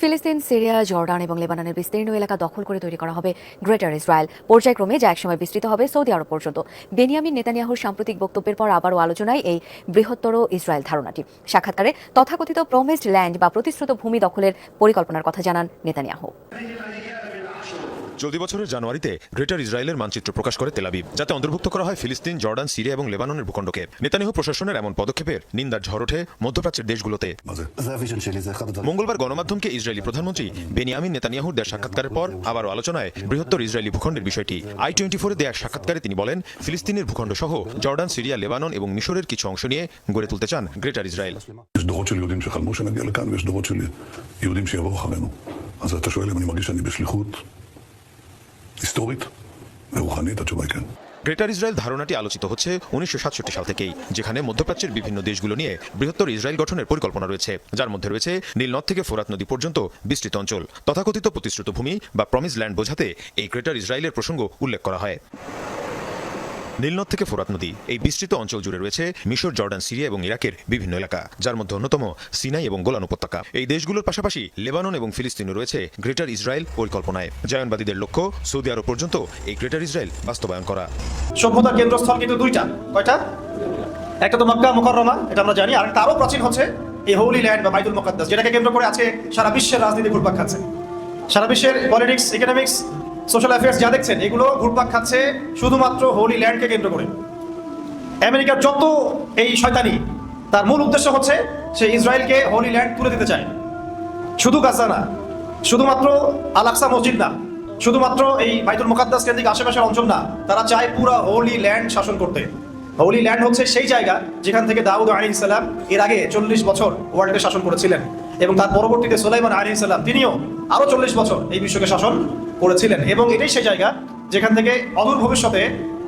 ফিলিস্তিন, Syria, Jordan এবং লেবাননের বিস্তীর্ণ এলাকা দখল করে তৈরি করা হবে গ্রেটার ইসরায়েল। পর্যায়ক্রমে যা একসময় বিস্তৃত হবে সৌদি আরব পর্যন্ত। বেনিয়ামিন নেতানিয়াহুর সাম্প্রতিক বক্তব্যের পর আবারও আলোচনায় এই বৃহত্তর ইসরায়েল ধারণাটি। সাক্ষাৎকারে তথাকথিত প্রমিসড ল্যান্ড বা প্রতিশ্রুত ভূমি দখলের পরিকল্পনার কথা জানান নেতানিয়াহু। চলতি বছরের জানুয়ারিতে গ্রেটার ইসরায়েলের মানচিত্র প্রকাশ করে তেলাবিব যাতে অন্তর্ভুক্ত করা হয় ফিলিস্তিন জর্ডান সিরিয়া এবং লেবাননের ভূখণ্ডকে নেতানিয়াহু প্রশাসনের এমন পদক্ষেপের নিন্দার ঝড় ওঠে মধ্যপ্রাচ্যের দেশগুলোতে מה זה? זה הוויז'ן שלי, זה אחד הדברים. মঙ্গলবার গণমাধ্যমকে ইসরায়েলি প্রধানমন্ত্রী বেনিয়ামিন নেতানিয়াহুর দেওয়া সাক্ষাৎকারের পর আবারও আলোচনায় বৃহত্তর ইসরায়েলি ভূখণ্ডের বিষয়টি আই টোয়েন্টি ফোরে দেওয়া সাক্ষাৎকারে তিনি বলেন ফিলিস্তিনের ভূখণ্ড সহ জর্ডান সিরিয়া লেবানন এবং মিশরের কিছু অংশ নিয়ে গড়ে তুলতে চান গ্রেটার ইসরায়েল יש דורות של יהודים שחלמו שנגיע לכאן, ויש דורות של יהודים שיבואו אחרינו. אז אתה שואל אם אני מרגיש שאני בשליחות স্থগিত। ওখানেই তা সবাই গ্রেটার ইসরায়েল ধারণাটি আলোচিত হচ্ছে উনিশশো সাতষট্টি সাল থেকেই, যেখানে মধ্যপ্রাচ্যের বিভিন্ন দেশগুলো নিয়ে বৃহত্তর ইসরায়েল গঠনের পরিকল্পনা রয়েছে। যার মধ্যে রয়েছে নীলনদ থেকে ফোরাত নদী পর্যন্ত বিস্তৃত অঞ্চল। তথাকথিত প্রতিশ্রুত ভূমি বা প্রমিস ল্যান্ড বোঝাতে এই গ্রেটার ইসরায়েলের প্রসঙ্গ উল্লেখ করা হয়। নীলনদ থেকে ফোরাত নদী। এই বিস্তৃত অঞ্চল জুড়ে রয়েছে মিশর, জর্ডান, সিরিয়া এবং ইরাকের বিভিন্ন এলাকা, যার মধ্যে অন্যতম সিনাই এবং গোলান উপত্যকা। এই দেশগুলোর পাশাপাশি লেবানন এবং ফিলিস্তিনও রয়েছে গ্রেটার ইসরায়েল পরিকল্পনায়। জায়নবাদীদের লক্ষ্য, সৌদি আরব পর্যন্ত এই গ্রেটার ইসরায়েল বাস্তবায়ন করা। সভ্যতার কেন্দ্রস্থল কিন্তু দুইটা। কয়টা? একটা তো মক্কা মুকররমা, এটা আমরা জানি আর আরও প্রাচীন হচ্ছে, এই হোলি ল্যান্ড বা বাইতুল মুকাদ্দাস, যেটাকে কেন্দ্র করে আছে সারা বিশ্বের রাজনীতি ঘুরপাক খাচ্ছে সারা বিশ্বের পলিটিক্স ইকোনমিক্স সোশ্যাল অ্যাফেয়ার্স যা দেখছেন, এগুলো ঘুরপাক খাচ্ছে শুধুমাত্র হোলি ল্যান্ডকে কেন্দ্র করে। আমেরিকার যত এই শয়তানি, তার মূল উদ্দেশ্য হচ্ছে সে ইসরায়েলকে হোলি ল্যান্ড তুলে দিতে চায়। শুধু গাজা না, শুধুমাত্র আলাক্সা মসজিদ না, শুধুমাত্র এই বাইতুল মুকাদ্দাস কেন্দ্রিক আশেপাশের অঞ্চল না, তারা চায় পুরো হোলি ল্যান্ড শাসন করতে। হোলি ল্যান্ড হচ্ছে সেই জায়গা যেখান থেকে দাউদ আলী ইসলাম এর আগে চল্লিশ বছর ওয়ার্ল্ডে শাসন করেছিলেন। এবং তার পরবর্তীতে সোলাইমান আলী ইসলাম তিনিও আরও চল্লিশ বছর এই বিশ্বকে শাসন করেছিলেন। এবং এটাই সেই জায়গা যেখান থেকে অদূর ভবিষ্যতে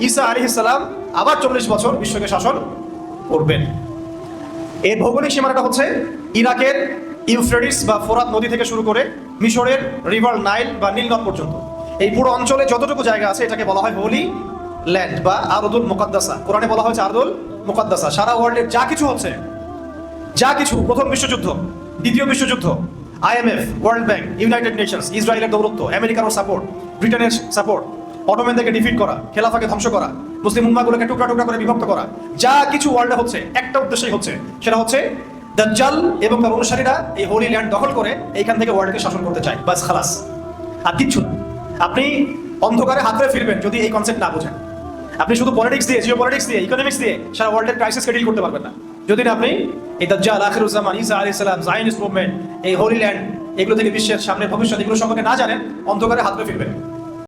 ঈসা আলী ইসলাম আবার চল্লিশ বছর বিশ্বকে শাসন করবেন। এর ভৌগোলিক সীমানাটা হচ্ছে ইরাকের ইউফ্রেডিস বা ফোরাত নদী থেকে শুরু করে মিশরের রিভার নাইল বা নীলনদ পর্যন্ত। এই পুরো অঞ্চলে যতটুকু জায়গা আছে এটাকে বলা হয় হোলি ল্যান্ড বা আরদুল মুকাদ্দাসা। কোরআনে বলা হয়েছে আরদুল মুকাদ্দাসা। সারা ওয়ার্ল্ডের যা কিছু হচ্ছে, যা কিছু প্রথম বিশ্বযুদ্ধ, দ্বিতীয় বিশ্বযুদ্ধ IMF world bank United Nations ইসরায়েলের দৌরত্ব আমেরিকার সাপোর্ট ব্রিটেনের সাপোর্ট অটোমেনদেরকে ডিফিট করা, খেলাফাকে ধ্বংস করা, মুসলিম উম্মাগুলোকে টুকরা টুকরা করে বিভক্ত করা, যা কিছু ওয়ার্ল্ডে হচ্ছে, একটা উদ্দেশ্যই হচ্ছে, সেটা হচ্ছে দাজ্জাল এবং তার অনুসারীরা এই হোলি ল্যান্ড দখল করে এইখান থেকে ওয়ার্ল্ডকে শাসন করতে চায়। বাস খালাস। আর কিচ্ছু না। আপনি অন্ধকারে হাতরে ফিরবেন যদি এই কনসেপ্ট না বোঝেন। আপনি শুধু পলিটিক্স দিয়ে জিও পলিটিক্স দিয়ে ইকোনমিক্স দিয়ে সারা ওয়ার্ল্ডের ক্রাইসিস ডিল করতে পারবেন না। যদি না আপনি এই দাজ্জাল, আখিরুজ্জামান ইসা আলি সালাম জাইনিস মুভমেন্ট এই হোলি ল্যান্ড এগুলো থেকে বিশ্বের সামনে ভবিষ্যৎ, এগুলো সম্পর্কে না জানেন, অন্ধকারে হাতরে ফিরবেন